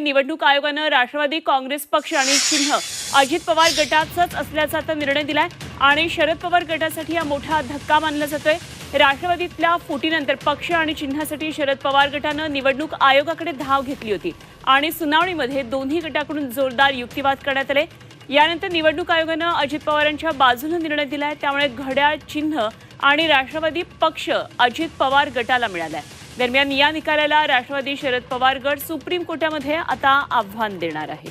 निवडणूक आयोगानं राष्ट्रवादी काँग्रेस पक्ष आणि चिन्ह अजित पवार गटाचाच असल्याचा आता निर्णय दिलाय. आणि शरद पवार गटासाठी हा मोठा धक्का मानला जातोय. राष्ट्रवादीतल्या फुटीनंतर पक्ष आणि चिन्हासाठी शरद पवार गटानं निवडणूक आयोगाकडे धाव घेतली होती. आणि सुनावणीमध्ये दोन्ही गटाकडून जोरदार युक्तिवाद करण्यात आले. यानंतर निवडणूक आयोगानं अजित पवारांच्या बाजूनं निर्णय दिलाय. त्यामुळे घड्याळ चिन्ह आणि राष्ट्रवादी पक्ष अजित पवार गटाला मिळालाय. दरम्यान या निकालाला राष्ट्रवादी शरद पवार गट सुप्रीम कोर्टामध्ये आता आव्हान देणार आहे.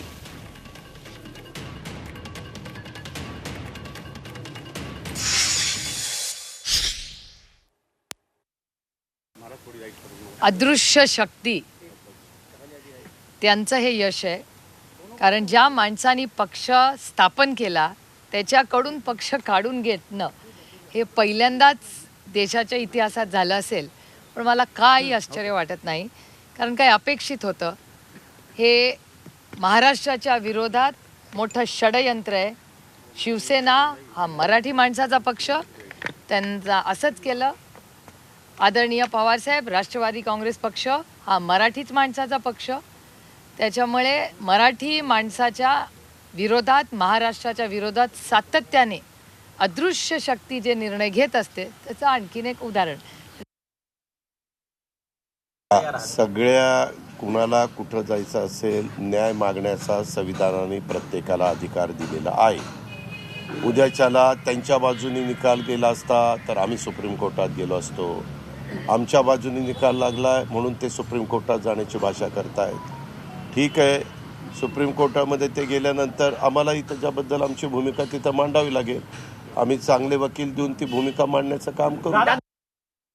अदृश्य शक्ती. त्यांचं हे यश आहे. कारण ज्या माणसानी पक्ष स्थापन केला त्याच्याकडून पक्ष काढून घेतणं हे पहिल्यांदाच देशाच्या इतिहासात झालं असेल. पण मला काही आश्चर्य वाटत नाही. कारण काही अपेक्षित होतं हे महाराष्ट्राच्या विरोधात मोठं षडयंत्र आहे. शिवसेना हा मराठी माणसाचा पक्ष. त्यांचा असंच केलं. आदरणीय पवारसाहेब राष्ट्रवादी काँग्रेस पक्ष हा मराठीच माणसाचा पक्ष. त्याच्यामुळे मराठी माणसाच्या विरोधात महाराष्ट्राच्या विरोधात सातत्याने अदृश्य शक्ती जे निर्णय घेत असते त्याचं आणखीन एक उदाहरण. सगळ्या कुणाला कुठं जायचं असेल न्याय मागण्याचा संविधानाने प्रत्येकाला अधिकार दिलेला आहे. उद्याच्याला त्यांच्या बाजूने निकाल गेला असता तर आम्ही सुप्रीम कोर्टात गेलो असतो. आमच्या बाजूने निकाल लागला म्हणून ते सुप्रीम कोर्टात जाण्याची भाषा करतायत. ठीक आहे सुप्रीम कोर्टामध्ये ते गेल्यानंतर आम्हालाही त्याच्याबद्दल आमची भूमिका तिथं मांडावी लागेल. आम्ही चांगले वकील देऊन ती भूमिका मांडण्याचं काम करू.